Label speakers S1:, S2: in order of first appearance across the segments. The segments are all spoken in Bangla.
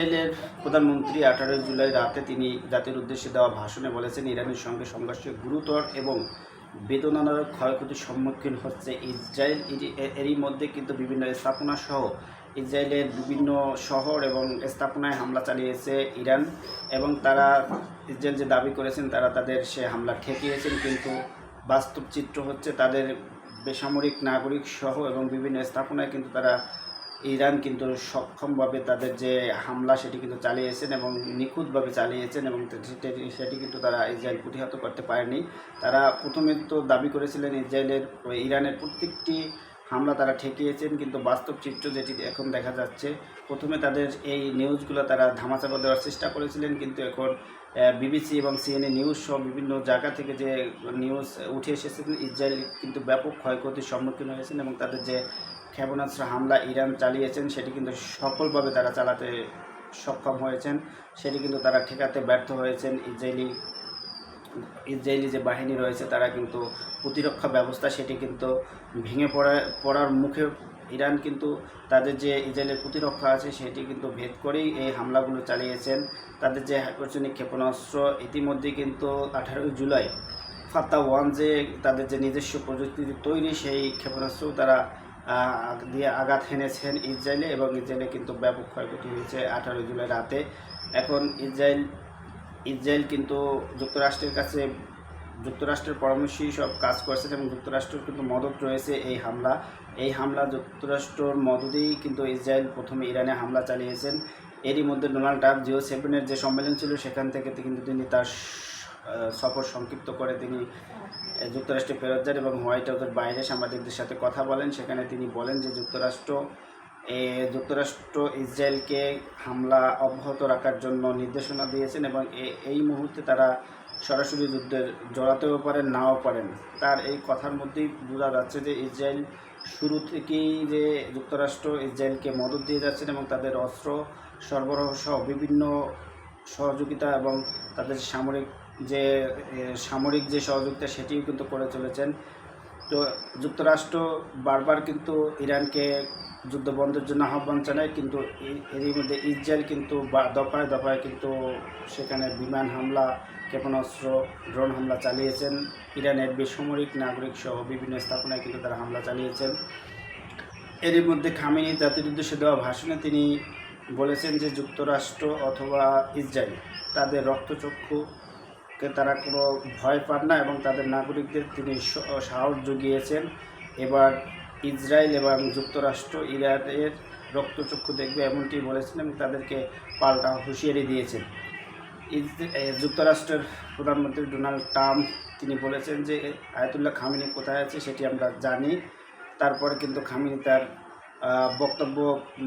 S1: ইসরায়েলের প্রধানমন্ত্রী আঠারোই জুলাই রাতে তিনি জাতির উদ্দেশ্যে দেওয়া ভাষণে বলেছেন, ইরানের সঙ্গে সংঘর্ষে গুরুতর এবং বেদনাদায়ক ক্ষয়ক্ষতির সম্মুখীন হচ্ছে ইসরায়েল। এরই- মধ্যে কিন্তু বিভিন্ন স্থাপনা সহ ইসরায়েলের বিভিন্ন শহর এবং স্থাপনায় হামলা চালিয়েছে ইরান এবং তারা ইসরায়েল যে দাবি করেছেন, তারা তাদের সে হামলা ঠেকিয়েছেন। কিন্তু বাস্তব চিত্র হচ্ছে তাদের বেসামরিক, নাগরিক সহ এবং বিভিন্ন স্থাপনায় কিন্তু তারা ইরান কিন্তু সক্ষমভাবে তাদের যে হামলা, সেটি কিন্তু চালিয়েছেন এবং নিখুঁতভাবে চালিয়েছেন এবং সেটি কিন্তু তারা ইসরায়েল প্রতিহত করতে পারেনি। তারা প্রথমে তো দাবি করেছিলেন ইসরায়েলের ইরানের প্রত্যেকটি হামলা তারা ঠেকিয়েছেন, কিন্তু বাস্তব চিত্র যেটি এখন দেখা যাচ্ছে, প্রথমে তাদের এই নিউজগুলো তারা ধামাচাপা দেওয়ার চেষ্টা করেছিলেন, কিন্তু এখন বিবিসি এবং সিএনএ নিউজ সহ বিভিন্ন জায়গা থেকে যে নিউজ উঠে এসেছেন ইসরায়েল কিন্তু ব্যাপক ক্ষয়ক্ষতির সম্মুখীন হয়েছেন এবং তাদের যে ক্ষেপণাস্ত্র হামলা ইরান চালিয়েছেন, সেটি কিন্তু সফলভাবে তারা চালাতে সক্ষম হয়েছেন। সেটি কিন্তু তারা ঠেকাতে ব্যর্থ হয়েছেন। ইসরায়েলি ইসরায়েলি যে বাহিনী রয়েছে, তারা কিন্তু প্রতিরক্ষা ব্যবস্থা সেটি কিন্তু ভেঙে পড়া, পড়ার মুখে ইরান কিন্তু তাদের যে ইসরায়েলের প্রতিরক্ষা আছে, সেটি কিন্তু ভেদ করেই এই হামলাগুলো চালিয়েছেন। তাদের যে হাইপারসনিক ক্ষেপণাস্ত্র, ইতিমধ্যে কিন্তু আঠারোই জুলাই ফাত্তা ওয়ান যে তাদের যে নিজস্ব প্রযুক্তি তৈরি, সেই ক্ষেপণাস্ত্র তারা দিয়ে আঘাত হেনেছেন ইসরায়েলে এবং ইসরায়েলে কিন্তু ব্যাপক ক্ষয়ক্ষতি হয়েছে আঠারোই জুলাই রাতে। এখন ইসরায়েল ইসরায়েল কিন্তু যুক্তরাষ্ট্রের কাছে, যুক্তরাষ্ট্রের পরামর্শেই সব কাজ করছেন এবং যুক্তরাষ্ট্রের কিন্তু মদত রয়েছে এই হামলা। এই হামলা যুক্তরাষ্ট্রর মদতেই কিন্তু ইসরায়েল প্রথমে ইরানে হামলা চালিয়েছেন। এরই মধ্যে ডোনাল্ড ট্রাম্প জিও সেভেনের যে সম্মেলন ছিল, সেখান থেকে কিন্তু তিনি তার সফর সংক্ষিপ্ত করে তিনি যুক্তরাষ্ট্রে ফেরত যান এবং হোয়াইট হাউসের বাইরে সাংবাদিকদের সাথে কথা বলেন। সেখানে তিনি বলেন যে যুক্তরাষ্ট্র এ, যুক্তরাষ্ট্র ইসরায়েলকে হামলা অব্যাহত রাখার জন্য নির্দেশনা দিয়েছেন এবং এই মুহূর্তে তারা সরাসরি যুদ্ধের জড়াতেও পারেন নাও পারেন। তার এই কথার মধ্যেই বোঝা যাচ্ছে যে ইসরায়েল শুরু থেকেই যে যুক্তরাষ্ট্র ইসরায়েলকে মদত দিয়ে যাচ্ছেন এবং তাদের অস্ত্র সরবরাহ সহ বিভিন্ন সহযোগিতা এবং তাদের সামরিক যে সামরিক যে সহযোগিতা সেটিও কিন্তু করে চলেছেন। তো যুক্তরাষ্ট্র বারবার কিন্তু ইরানকে যুদ্ধ বন্ধের জন্য আহ্বান জানায়, কিন্তু এরই মধ্যে ইসরায়েল কিন্তু দফায় দফায় কিন্তু সেখানে বিমান হামলা, ক্ষেপণাস্ত্র, ড্রোন হামলা চালিয়েছেন। ইরানের বেসামরিক নাগরিক সহ বিভিন্ন স্থাপনায় কিন্তু তারা হামলা চালিয়েছেন। এরই মধ্যে খামেনি জাতির উদ্দেশ্যে দেওয়া ভাষণে তিনি বলেছেন যে যুক্তরাষ্ট্র অথবা ইসরায়েল তাদের রক্তচক্ষুকে তারা কোনো ভয় পান না এবং তাদের নাগরিকদের তিনি সাহস জুগিয়েছেন। এবার ইসরায়েল এবং যুক্তরাষ্ট্র ইরানের রক্তচক্ষু দেখবে এমনটি বলেছেন এবং তাদেরকে পাল্টা হুঁশিয়ারি দিয়েছেন। যুক্তরাষ্ট্রের প্রধানমন্ত্রী ডোনাল্ড ট্রাম্প তিনি বলেছেন যে আয়াতুল্লাহ খামিনি কোথায় আছে সেটি আমরা জানি। তারপরে কিন্তু খামিনি তার বক্তব্য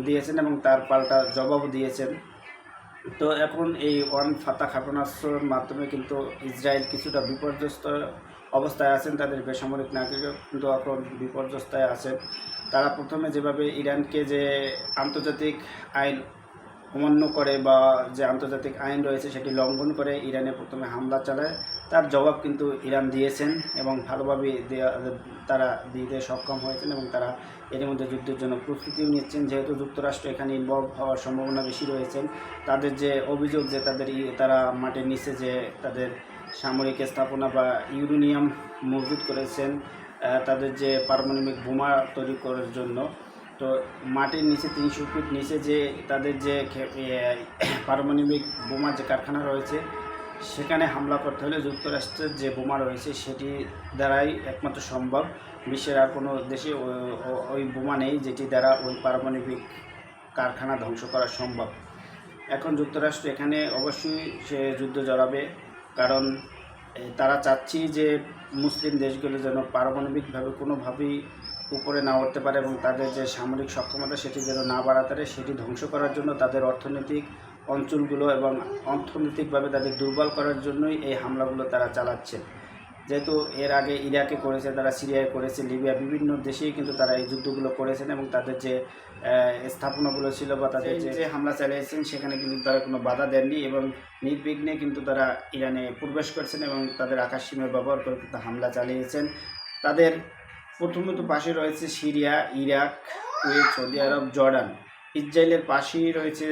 S1: দিয়েছেন এবং তার পাল্টা জবাবও দিয়েছেন। তো এখন এই ওয়ান ফাতা ক্ষেপণাস্ত্রের মাধ্যমে কিন্তু ইসরায়েল কিছুটা বিপর্যস্ত অবস্থায় আছেন, তাদের বেসামরিক নাগরিক কিন্তু এখন বিপর্যস্তায় আছেন। তারা প্রথমে যেভাবে ইরানকে যে আন্তর্জাতিক আইন অমান্য করে বা যে আন্তর্জাতিক আইন রয়েছে সেটি লঙ্ঘন করে ইরানে প্রথমে হামলা চালায়। তার জবাব কিন্তু ইরান দিয়েছেন এবং ভালোভাবে তারা দিতে সক্ষম হয়েছেন এবং তারা এর মধ্যে যুদ্ধের জন্য প্রস্তুতিও নিচ্ছেন। যেহেতু যুক্তরাষ্ট্র এখানে ইনভলভ হওয়ার সম্ভাবনা বেশি রয়েছেন তাদের যে অভিযোগ যে তাদের তারা মাটির নিচে যে তাদের সামরিক স্থাপনা বা ইউরেনিয়াম মজুত করেছেন তাদের যে পারমাণবিক বোমা তৈরি করার জন্য তো মাটির নিচে তিনশো ফিট নিচে যে তাদের যে পারমাণবিক বোমার যে কারখানা রয়েছে, সেখানে হামলা করতে হলে যুক্তরাষ্ট্রের যে বোমা রয়েছে, সেটি দ্বারাই একমাত্র সম্ভব। বিশ্বের আর কোনো দেশে ওই বোমা নেই যেটি দ্বারা ওই পারমাণবিক কারখানা ধ্বংস করা সম্ভব। এখন যুক্তরাষ্ট্র এখানে অবশ্যই সে যুদ্ধ জড়াবে, কারণ তারা চাচ্ছি যে মুসলিম দেশগুলো যেন পারমাণবিকভাবে কোনোভাবেই উপরে না উঠতে পারে এবং তাদের যে সামরিক সক্ষমতা সেটি যেন না বাড়াতে পারে সেটি ধ্বংস করার জন্য তাদের অর্থনৈতিক অঞ্চলগুলো এবং অর্থনৈতিকভাবে তাদের দুর্বল করার জন্যই এই হামলাগুলো তারা চালাচ্ছে। যেহেতু এর আগে ইরাকে করেছে তারা সিরিয়ায় করেছে লিবিয়া বিভিন্ন দেশেই কিন্তু তারা এই যুদ্ধগুলো করেছেন এবং তাদের যে স্থাপনাগুলো ছিল বা তাদের যে যে হামলা চালিয়েছেন সেখানে কিন্তু তারা কোনো বাধা দেননি এবং নির্বিঘ্নে কিন্তু তারা ইরানে প্রবেশ করছেন এবং তাদের আকাশ সীমা ব্যবহার করে কিন্তু হামলা চালিয়েছেন। তাদের প্রথমত পাশে রয়েছে Syria, Iraq, Kuwait, Saudi Arab, Jordan. ইসরায়েলের পাশেই রয়েছে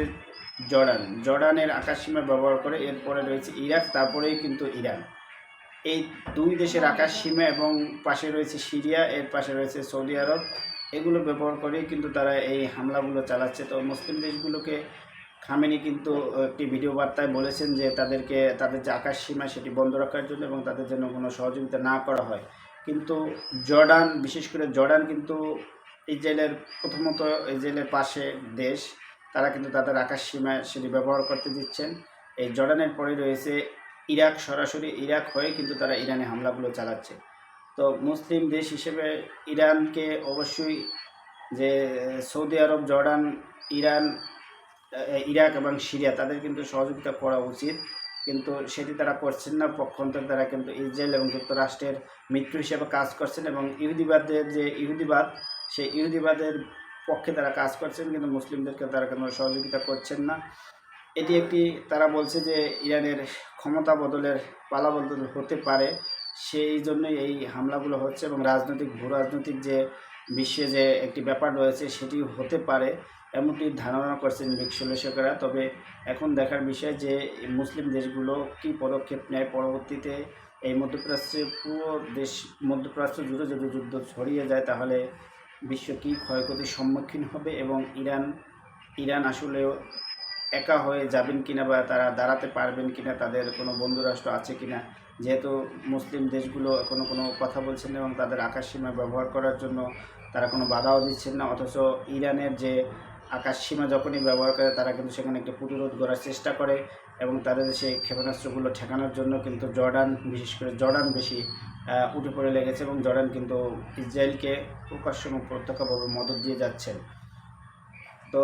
S1: জর্ডান। জর্ডানের আকাশসীমা ব্যবহার করে এরপরে রয়েছে ইরাক, তারপরেই কিন্তু ইরান। এই দুই দেশের আকাশসীমা এবং পাশে রয়েছে সিরিয়া, এর পাশে রয়েছে সৌদি আরব। এগুলো ব্যবহার করেই কিন্তু তারা এই হামলাগুলো চালাচ্ছে। তো মুসলিম দেশগুলোকে খামেনি কিন্তু একটি ভিডিও বার্তায় বলেছেন যে তাদেরকে, তাদের যে আকাশ সীমা সেটি বন্ধ রাখার জন্য এবং তাদের জন্য কোনো সহযোগিতা না করা হয়। কিন্তু জর্ডান, বিশেষ করে জর্ডান কিন্তু ইসরায়েলের প্রথমত ইসরায়েলের পাশে দেশ। তারা কিন্তু তাদের আকাশ সীমা সেটি ব্যবহার করতে দিচ্ছেন। এই জর্ডানের পরে রয়েছে ইরাক। সরাসরি ইরাক হয়ে কিন্তু তারা ইরানে হামলাগুলো চালাচ্ছে। তো মুসলিম দেশ হিসেবে ইরানকে অবশ্যই যে Saudi Arab, Jordan, Iran Iraq এবং সিরিয়া, তাদের কিন্তু সহযোগিতা করা উচিত। কিন্তু সেটি তারা করছেন না, পক্ষান্তরে তারা কিন্তু ইসরায়েল এবং যুক্তরাষ্ট্রের মিত্র হিসেবে কাজ করছেন এবং ইহুদিবাদের যে ইহুদিবাদ, সেই ইহুদিবাদের পক্ষে তারা কাজ করছেন, কিন্তু মুসলিমদেরকে তারা কোনো সহযোগিতা করছেন না। এটি একটি, তারা বলছে যে ইরানের ক্ষমতা বদলের পালা বদল হতে পারে, সেই জন্যই এই হামলাগুলো হচ্ছে এবং রাজনৈতিক ভূ রাজনৈতিক যে বিশ্বে যে একটি ব্যাপার রয়েছে সেটি হতে পারে। এমনটি ধারণা করছেন বিশ্লেষকেরা তবে এখন দেখার বিষয় যে মুসলিম দেশগুলো কী পদক্ষেপ নেয়, পরবর্তীতে এই মধ্যপ্রাচ্যে পুরো দেশ, মধ্যপ্রাচ্য জুড়ে যদি যুদ্ধ ছড়িয়ে যায়, তাহলে বিশ্ব কী ক্ষয়ক্ষতির সম্মুখীন হবে এবং ইরান ইরান আসলে একা হয়ে যাবেন কিনা বা তারা দাঁড়াতে পারবেন কিনা, তাদের কোনো বন্ধুরাষ্ট্র আছে কিনা, যেহেতু মুসলিম দেশগুলো এখনও কোনো কথা বলছেন এবং তাদের আকাশ সীমা ব্যবহার করার জন্য তারা কোনো বাধাও দিচ্ছেন না, অথচ ইরানের যে আকাশসীমা যখনই ব্যবহার করে, তারা কিন্তু সেখানে একটি প্রতিরোধ করার চেষ্টা করে এবং তাদের সেই ক্ষেপণাস্ত্রগুলো ঠেকানোর জন্য কিন্তু জর্ডান, বিশেষ করে জর্ডান বেশি উঠে পড়ে লেগেছে এবং জর্ডান কিন্তু ইসরায়েলকে প্রকাশ্য এবং প্রত্যক্ষভাবে মদত দিয়ে যাচ্ছেন। তো